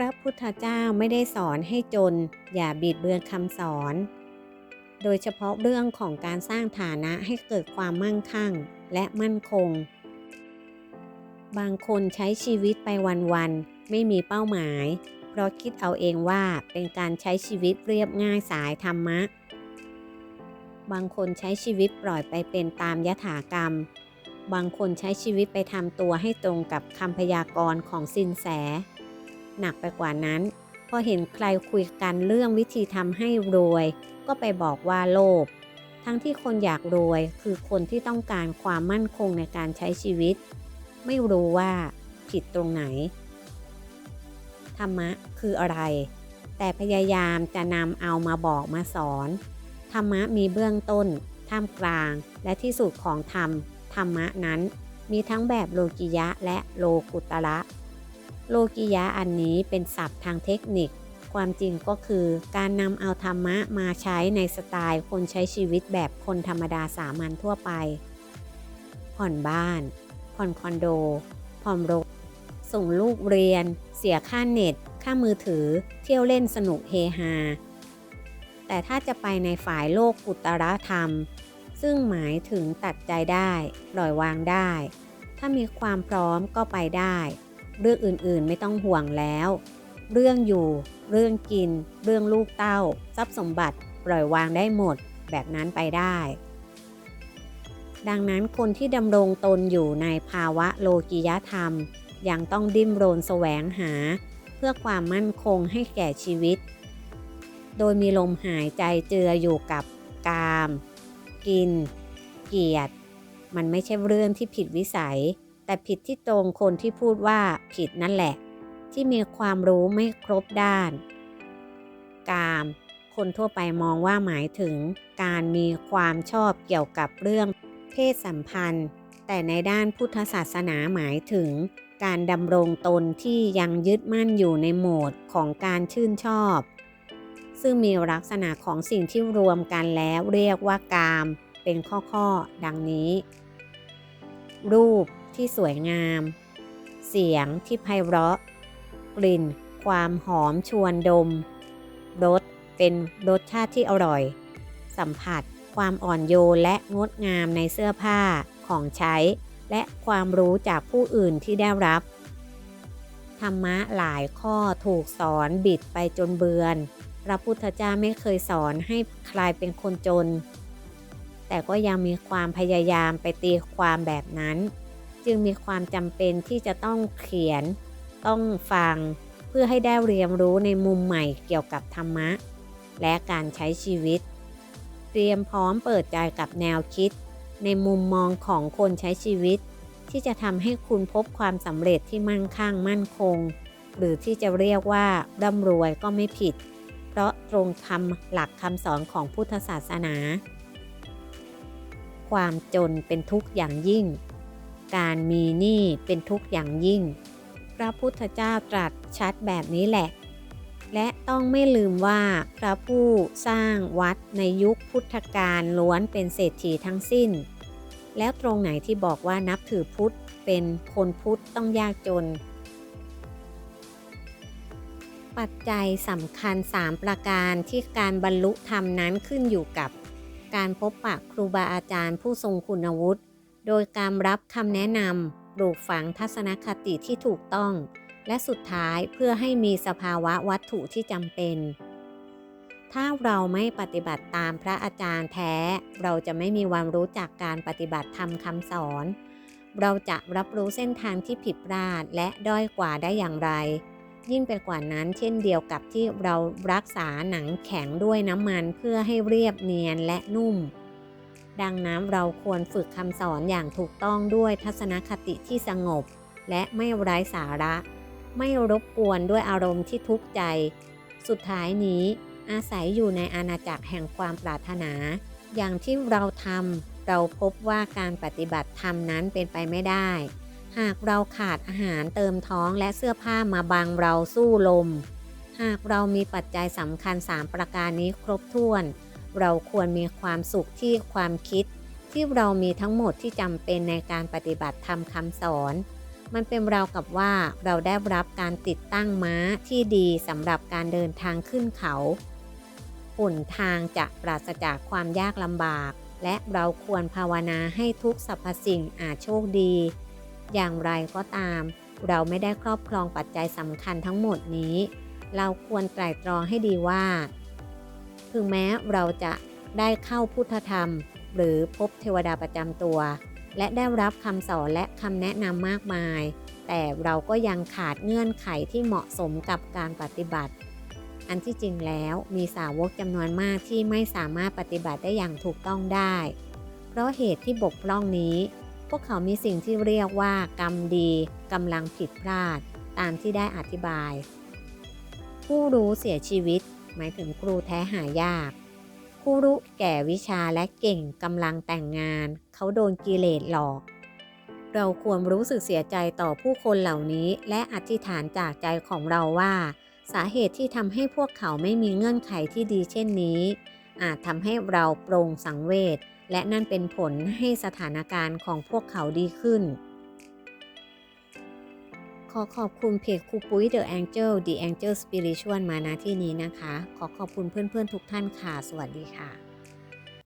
ระพุทธเจ้าไม่ได้สอนให้จน อย่าบิดเบือนคำสอน โดยเฉพาะเรื่องของการสร้างฐานะให้เกิดความมั่งคั่งและมั่นคง บางคนใช้ชีวิตไปวันๆไม่มีเป้าหมาย เพราะคิดเอาเองว่าเป็นการใช้ชีวิตเรียบง่ายสายธรรมะ บางคนใช้ชีวิตปล่อยไปเป็นตามยถากรรม บางคนใช้ชีวิตไปทำตัวให้ตรงกับคำพยากรณ์ของสินแส หนักไปกว่านั้น พอเห็นใครคุยกันเรื่องวิธีทำให้รวย ก็ไปบอกว่าโลภทั้งที่คนอยากรวยคือคนที่ต้องการความมั่นคงในการใช้ชีวิต ไม่รู้ว่าผิดตรงไหน ธรรมะคืออะไร แต่พยายามจะนำเอามาบอกมาสอน ธรรมะมีเบื้องต้น ท่ามกลาง และที่สุดของธรรม ธรรมะนั้นมีทั้งแบบโลกิยะและโลกุตระ โลกิยะอันนี้เป็นศัพท์ทางเทคนิค ความจริงก็คือการนำเอาธรรมะมาใช้ในสไตล์คนใช้ชีวิตแบบคนธรรมดาสามัญทั่วไป ผ่อนบ้าน ผ่อนคอนโด ผ่อนรถส่งลูกเรียน เสียค่าเน็ต ค่ามือถือ เที่ยวเล่นสนุกเฮฮา แต่ถ้าจะไปในฝ่ายโลกกุตรธรรม ซึ่งหมายถึงตัดใจได้ ปล่อยวางได้ ถ้ามีความพร้อมก็ไปได้ เรื่องอื่นๆ ไม่ต้องห่วงแล้ว เรื่องอยู่ เรื่องกิน เรื่องลูกเต้า ทรัพย์สมบัติ ปล่อยวางได้หมด แบบนั้นไปได้ ดังนั้นคนที่ดำรงตนอยู่ในภาวะโลกิยธรรม ยังต้องดิ้นรนแสวงหา เพื่อความมั่นคงให้แก่ชีวิต โดยมีลมหายใจเจืออยู่กับกาม กิน เกียรติ มันไม่ใช่เรื่องที่ผิดวิสัย แต่ผิดที่ตรงคนที่พูดว่าผิดนั่นแหละ ที่มีความรู้ไม่ครบด้าน กาม คนทั่วไปมองว่าหมายถึงการมีความชอบเกี่ยวกับเรื่องเพศสัมพันธ์ แต่ในด้านพุทธศาสนาหมายถึงการดำรงตนที่ยังยึดมั่นอยู่ในโหมดของการชื่นชอบ ซึ่งมีลักษณะของสิ่งที่รวมกันแล้วเรียกว่ากาม เป็นข้อๆ ดังนี้ รูป ที่สวยงาม เสียงที่ไพเราะ กลิ่น ความหอมชวนดม รสเป็นรสชาติที่อร่อย สัมผัส ความอ่อนโยนและงดงามในเสื้อผ้าของใช้ และความรู้จากผู้อื่นที่ได้รับ ธรรมะหลายข้อถูกสอนบิดไปจนเบือน พระพุทธเจ้าไม่เคยสอนให้ใครเป็นคนจนแต่ก็ยังมีความพยายามไปตีความแบบนั้น จึงมีความจำเป็นที่จะต้องเขียน ต้องฟัง เพื่อให้ได้เรียนรู้ในมุมใหม่เกี่ยวกับธรรมะ และการใช้ชีวิต เตรียมพร้อมเปิดใจกับแนวคิด ในมุมมองของคนใช้ชีวิต ที่จะทำให้คุณพบความสำเร็จที่มั่นคงมั่นคง หรือที่จะเรียกว่าร่ำรวยก็ไม่ผิด เพราะตรงคำหลักคำสอนของพุทธศาสนา ความจนเป็นทุกข์อย่างยิ่ง การมีหนี้เป็นทุกข์อย่างยิ่ง พระพุทธเจ้าตรัสชัดแบบนี้แหละ และต้องไม่ลืมว่าพระผู้สร้างวัดในยุคพุทธกาลล้วนเป็นเศรษฐีทั้งสิ้น แล้วตรงไหนที่บอกว่านับถือพุทธเป็นคนพุทธต้องยากจน ปัจจัยสำคัญ 3 ประการที่การบรรลุธรรมนั้นขึ้นอยู่กับการพบปะครูบาอาจารย์ผู้ทรงคุณวุฒิ โดยการรับคำแนะนำปลูกฝังทัศนคติที่ถูกต้อง และสุดท้ายเพื่อให้มีสภาวะวัตถุที่จำเป็น ถ้าเราไม่ปฏิบัติตามพระอาจารย์แท้ เราจะไม่มีควันรู้จักการปฏิบัติธรรมคำสอน เราจะรับรู้เส้นทางที่ผิดพลาดและด้อยกว่าได้อย่างไร ยิ่งไปกว่านั้นเช่นเดียวกับที่เรารักษาหนังแข็งด้วยน้ำมันเพื่อให้เรียบเนียนและนุ่ม ดังนั้นเราควรฝึกคำสอนอย่างถูกต้องด้วยทัศนคติที่สงบ และไม่ไร้สาระ ไม่รบกวนด้วยอารมณ์ที่ทุกข์ใจ สุดท้ายนี้อาศัยอยู่ในอาณาจักรแห่งความปรารถนา อย่างที่เราทำเราพบว่าการปฏิบัติธรรมนั้นเป็นไปไม่ได้ หากเราขาดอาหารเติมท้องและเสื้อผ้ามาบังเราสู้ลม หากเรามีปัจจัยสำคัญ 3 ประการนี้ครบถ้วน เราควรมีความสุขที่ความคิด ที่เรามีทั้งหมดที่จำเป็นในการปฏิบัติธรรมคำสอน มันเป็นราวกับว่าเราได้รับการติดตั้งม้าที่ดีสำหรับการเดินทางขึ้นเขาหนทางจะปราศจากความยากลำบาก และเราควรภาวนาให้ทุกสรรพสิ่งอาจโชคดี อย่างไรก็ตาม เราไม่ได้ครอบครองปัจจัยสำคัญทั้งหมดนี้ เราควรไตร่ตรองให้ดีว่า ถึงแม้เราจะได้เข้าพุทธธรรม หรือพบเทวดาประจำตัว และได้รับคำสอนและคำแนะนำมากมาย แต่เราก็ยังขาดเงื่อนไขที่เหมาะสมกับการปฏิบัติ อันที่จริงแล้วมีสาวกจำนวนมากที่ไม่สามารถปฏิบัติได้อย่างถูกต้องได้ เพราะเหตุที่บกพร่องนี้ พวกเขามีสิ่งที่เรียกว่ากรรมดีกำลังผิดพลาด ตามที่ได้อธิบาย ผู้รู้เสียชีวิต หมายถึงครูแท้หายากผู้รู้แก่วิชาและเก่งกำลังแต่งงาน เขาโดนกิเลสหลอก เราควรรู้สึกเสียใจต่อผู้คนเหล่านี้ และอธิษฐานจากใจของเราว่า สาเหตุที่ทำให้พวกเขาไม่มีเงื่อนไขที่ดีเช่นนี้ อาจทำให้เราโปร่งสังเวชและนั่นเป็นผลให้สถานการณ์ของพวกเขาดีขึ้น ขอขอบคุณเพจครูปุ้ย The Angel The Angel Spiritual มาณที่นี้นะคะ ขอขอบคุณเพื่อนๆทุกท่านค่ะ สวัสดีค่ะ